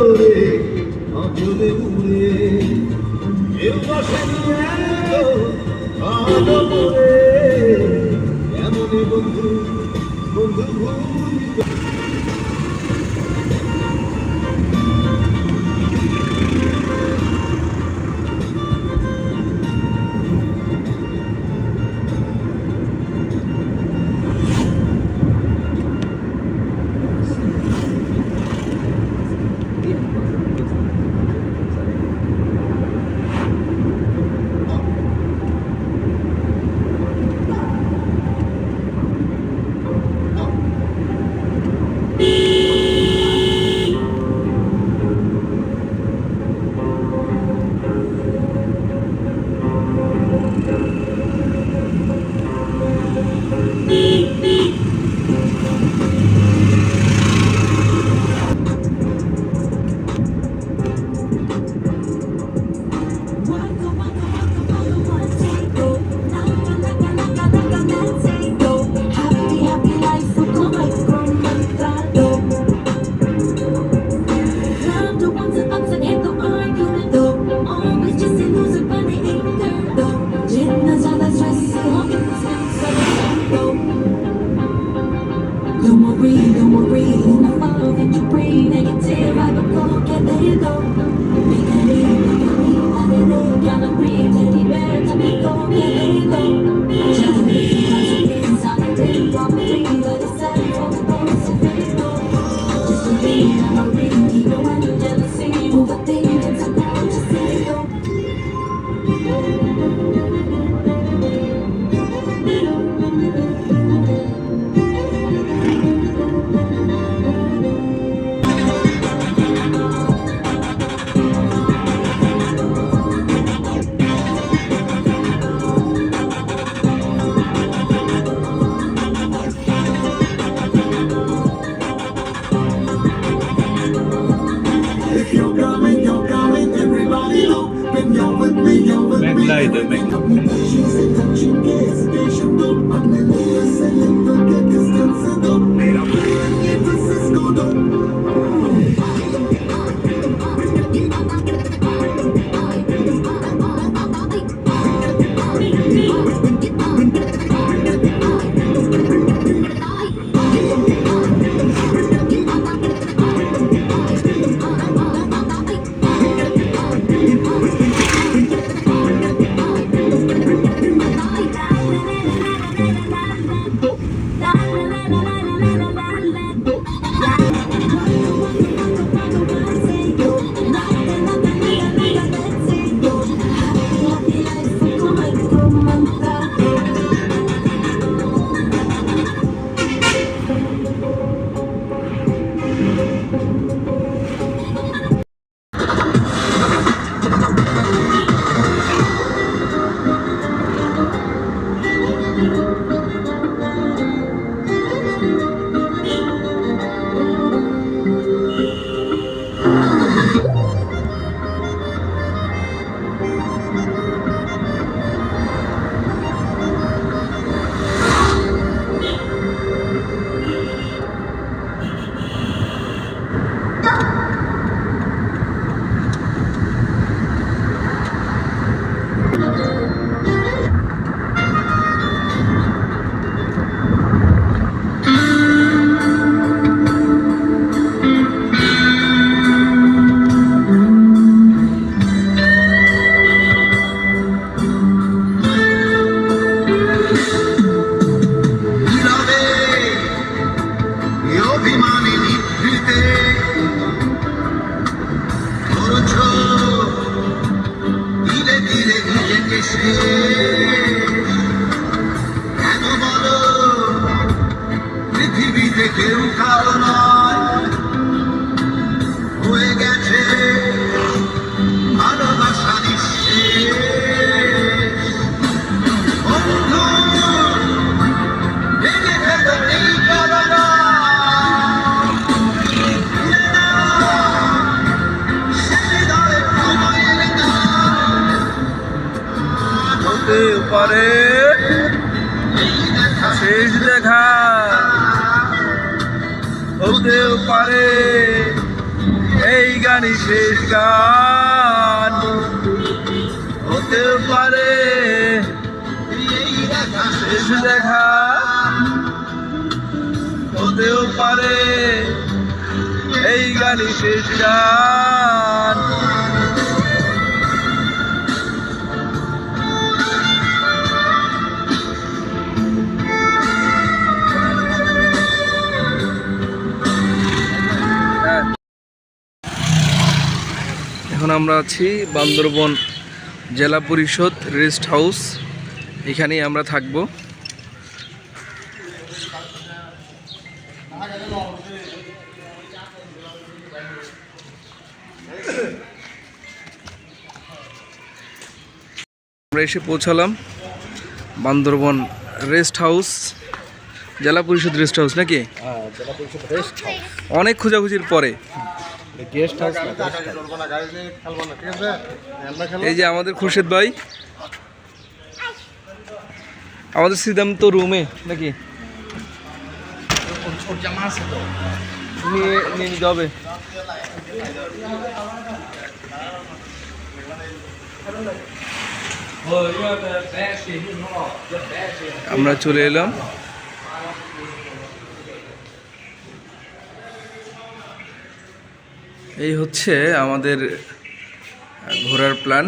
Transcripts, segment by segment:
ওরে আঁচলে উড়ে। কেউ বসে আলো করে। এমন বন্ধু বন্ধু গানই শেষ গান। হতে পারে শেষ দেখা। হতেও পারে এই গানি শেষ গান। আমরা আছি বান্দরবন জেলা পরিষদ রেস্ট হাউস। এখানেই আমরা থাকব। আমরা এসে পৌঁছালাম বান্দরবন রেস্ট হাউস। জেলা পরিষদ রেস্ট হাউস নাকি? অনেক খোঁজাখুঁজির পরে। গেস্ট হাউস এই যে আমাদের খুরশেদ ভাই। আমাদের সিদাম তো রুমে নাকি? নিয়ে নিয়ে নিতে হবে। আমরা চলে এলাম। এই হচ্ছে আমাদের ঘোরার প্ল্যান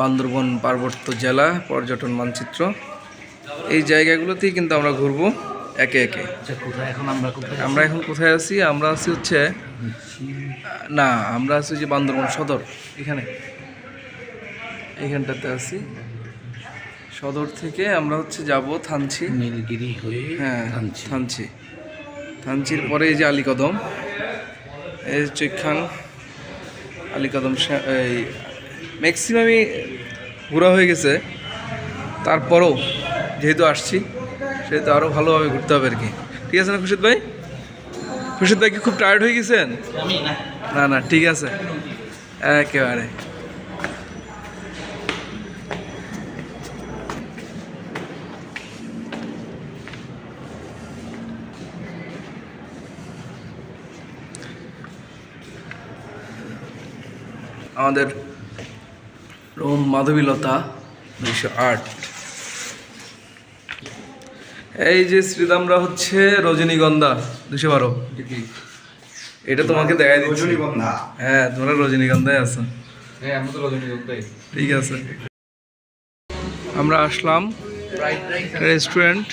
বান্দরবন পার্বত্য জেলা পর্যটন মানচিত্র। এই জায়গাগুলোতেই কিন্তু আমরা ঘুরবো একে একে। এখন আমরা এখন কোথায় আছি? আমরা আছি হচ্ছে না আমরা আছি যে বান্দরবন সদর এখানে। এইখানটাতে আছি। সদর থেকে আমরা হচ্ছে যাব থানচি। নীলগিরি হয়ে হ্যাঁ। থানচি। থানচির পরে এই যে আলীকদম এই আলী কদম শা- এই ম্যাক্সিমামই ঘোরা হয়ে গেছে। তারপরও যেহেতু আসছি সেহেতু আরও ভালোভাবে ঘুরতে হবে আর কি ঠিক আছে না খুশিদ ভাই? খুশিদ ভাই কি খুব টায়ার্ড হয়ে গেছেন? না না ঠিক আছে। একেবারে। আমাদের রোম মাধবীলতা দুইশো আট। এই যে শ্রীদামরা হচ্ছে রজনীগন্ধা দুশো বারো। এটা তোমাকে দেখাই দিচ্ছি। হ্যাঁ তোমরা রজনীগন্ধায় আছো। হ্যাঁ আমি তো রজনীগন্ধাই ঠিক আছে। আমরা আসলাম রেস্টুরেন্ট।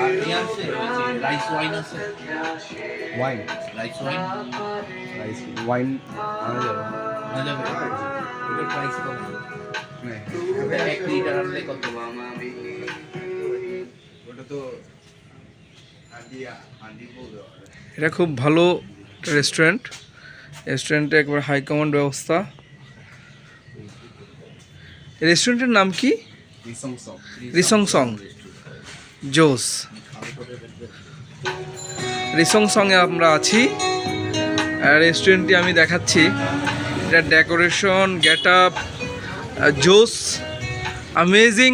আর ইয়ে আছে রাইস ওয়াইন আছে। Wine rice wine rice wine আনা যাবে না যাবে ওটার প্রাইস কত ওটা এক লিটার আনলে কত? ওটা তো আন্টি আন্টি বলবে এটা খুব ভালো রেস্টুরেন্ট রেস্টুরেন্টে একবার হাই কমান্ড ব্যবস্থা। রেস্টুরেন্টের নাম কি? রিসং সং রিসং সং জোস। রিসং সঙ্গে আমরা আছি। রেস্টুরেন্টটি আমি দেখাচ্ছি। এটা ডেকোরেশন গেট আপ জোস। আমেজিং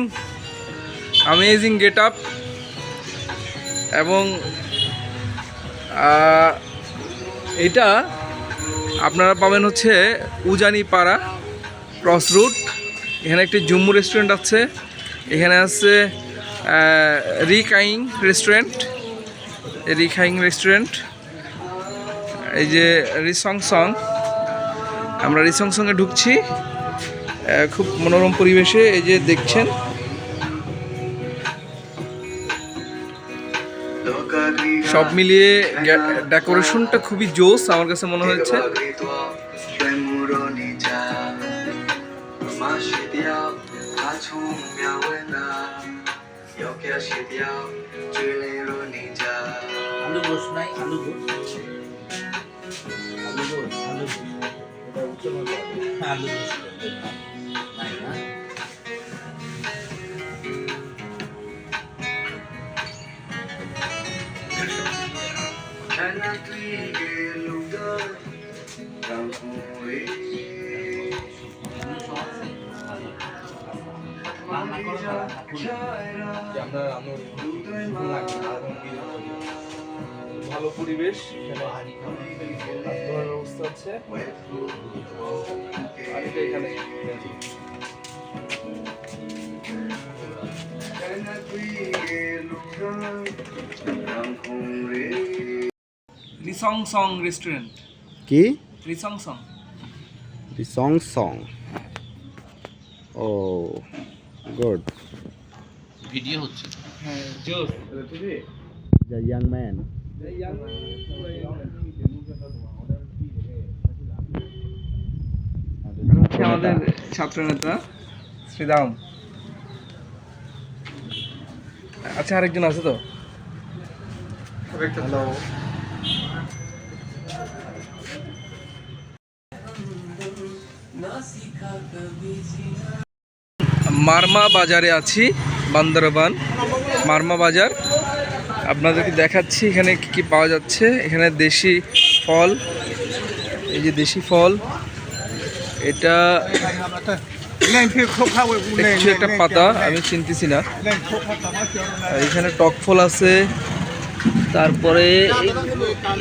আমেজিং গেট আপ এবং এটা আপনারা পাবেন হচ্ছে উজানি পাড়া ক্রস রুট এখানে একটি জম্মু রেস্টুরেন্ট আছে। এখানে আছে রিকাইং রেস্টুরেন্ট। রিকাইং রেস্টুরেন্ট, এই যে রিসং সং। আমরা রিসং সঙ্গে ঢুকছি। খুব মনোরম পরিবেশে এই যে দেখছেন। সব মিলিয়ে ডেকোরেশনটা খুবই জোস আমার কাছে মনে হয়েছে। আলু গোস নাই আলু গোস আলু গোস আলু গোস এটা উচ্চ মতো আলু গোস নাই না রান্না করো না রান্না আনুর ভালো পরিবেশ এখানে ব্যবস্থা আছে আর এখানে সং রেস্টুরেন্ট কি? রিসং সং সং সং ও গুড ভিডিও হচ্ছে। হ্যাঁ জোর দ্য ইয়াং ম্যান আমাদের ছাত্র নেতা শ্রীরাম আচ্ছা আরেকজন আছে তো? হ্যালো মারমা বাজারে আছি। বান্দরবান, মারমা বাজার। আপনাদেরকে দেখাচ্ছি এখানে কি কি পাওয়া যাচ্ছে। এখানে দেশি ফল, এই যে দেশি ফল, এটা একটা পাতা, আমি চিনতেছি না। এখানে টক ফল আছে, তারপরে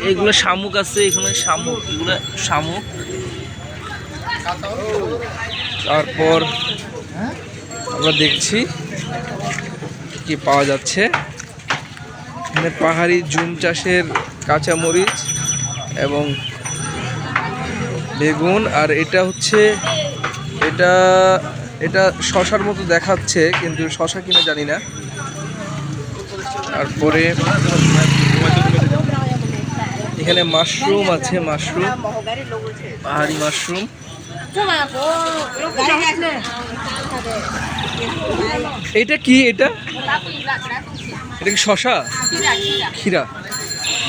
এগুলো শামুক আছে, এখানে শামুক, এগুলো শামুক। তারপর আমরা দেখছি কি পাওয়া যাচ্ছে? এখানে পাহাড়ি জুম চাষের কাঁচামরিচ এবং বেগুন, আর এটা হচ্ছে, এটা এটা শশার মতো দেখাচ্ছে, কিন্তু শশা কিনা জানি না। তারপরে এখানে মাশরুম আছে, মাশরুম। পাহাড়ি মাশরুম। এটা কি এটা? এটা কি শশা? ক্ষীরা।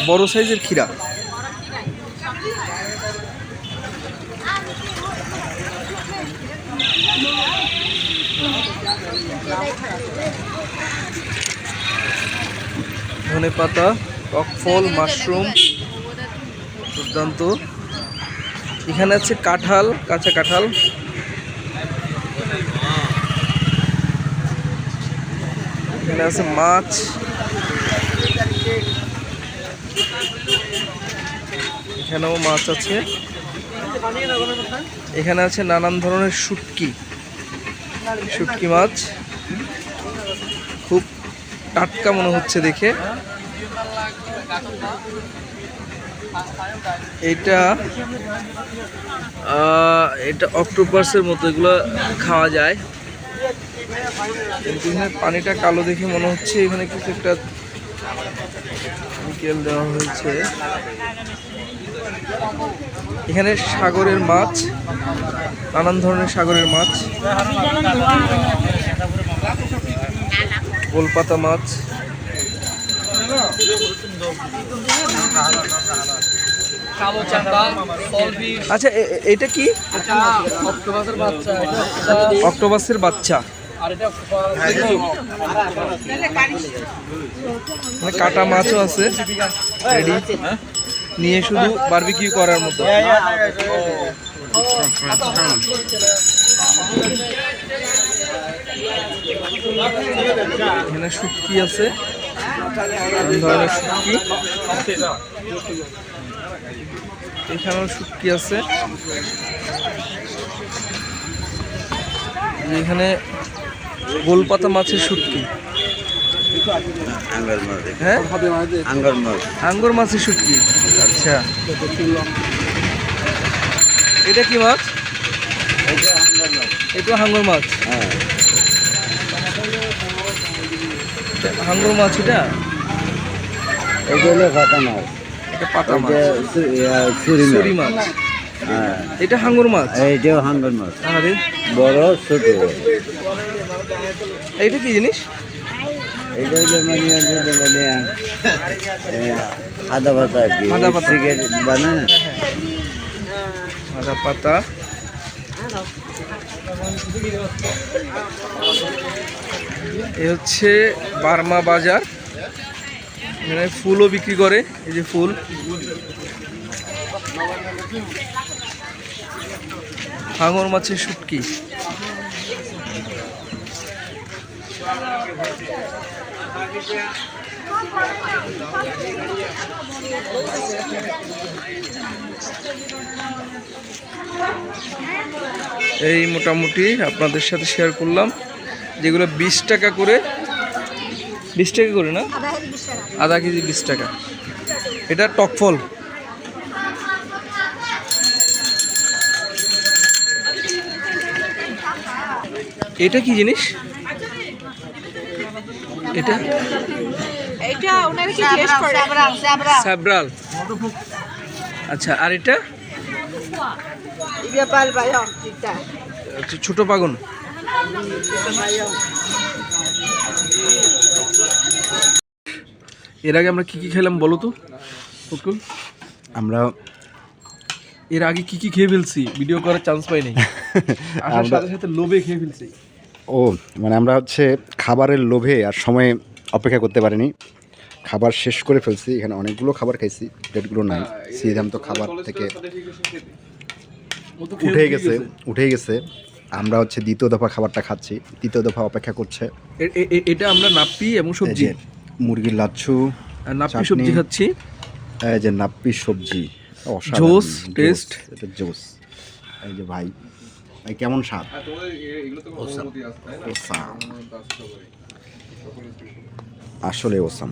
বড় সাইজের ক্ষীরা। ধনে পাতা টক ফল, মাশরুম, দুর্দান্ত। এখানে আছে কাঁঠাল, কাঁচা কাঁঠাল। এখানে আছে মাছ। এখানেও মাছ আছে। এখানে আছে নানান ধরনের শুটকি। শুটকি মাছ। খুব টাটকা মনে হচ্ছে দেখে। এটা এটা অক্টোপাসের মতো এগুলো খাওয়া যায়। এখানে পানিটা কালো দেখে মনে হচ্ছে এখানে কিছু একটা কেমিক্যাল দেওয়া হয়েছে। এখানে সাগরের মাছ নানান ধরনের সাগরের মাছ গোলপাতা মাছ আচ্ছা এটা কি? অক্টোপাসের বাচ্চা। কাটা মাছও আছে রেডি নিয়ে শুধু বারবিকিউ করার মতো। এখানে শুটকি আছে এখানেও শুটকি আছে। এখানে গোলপাতা মাছের শুটকি। হ্যাঁ? আঙ্গার মাছের শুটকি। আচ্ছা। এটা কি মাছ? এটা হাঙ্গর মাছ। হ্যাঁ। হাঙ্গর মাছ এটা? এটা হলো ফাটা মাছ। এটা পাতা মাছ। চুরি সুরি মাছ। হ্যাঁ। এটা হাঙ্গর মাছ? এইটাও হাঙ্গর মাছ। আরে। বড় ছোট। এইটা কি জিনিস? এটা হলো মানে হচ্ছে মানে এ, আদা পাতা আর কি। আদা পাতা। বানায় না? আদা পাতা। এ হচ্ছে বার্মা বাজার। এখানে ফুলও বিক্রি করে এই যে ফুল। হাঙর মাছের শুটকি। এই মোটামুটি আপনাদের সাথে শেয়ার করলাম যেগুলো বিশ টাকা করে বিশ টাকা করে না? আধা কেজি বিশ টাকা। এটা টক ফল। এটা কি জিনিস? এটা? এটা ওনারা কি টেস্ট করে? স্যাব্রাল আচ্ছা আর এটা? আচ্ছা, ছোট পাগন এর আগে আমরা কি কি খেলাম বলো তো উৎকুল? আমরা এর আগে কি কি খেয়ে ফেলছি? ভিডিও করার চান্স পাই নাই। আসার সাথে সাথে লোভে খেয়ে ফেলছি। ও মানে আমরা হচ্ছে খাবারের লোভে আর সময়ে অপেক্ষা করতে পারিনি। খাবার শেষ করে ফেলছি এখানে অনেকগুলো খাবার খাইছি প্লেটগুলো নাই। সিধাম তো খাবার থেকে উঠে গেছে উঠে গেছে। আমরা হচ্ছে দ্বিতীয় দফা খাবারটা খাচ্ছি তৃতীয় দফা অপেক্ষা করছে। এটা আমরা নাপ্পি এবং সবজি? মুরগির লাচ্ছু নাপ্পি সবজি খাচ্ছি। এই যে নাপ্পি সবজি জোস, taste। এটা জোস। এই যে ভাই কেমন স্বাদ? ওসাম। আসলে ওসাম।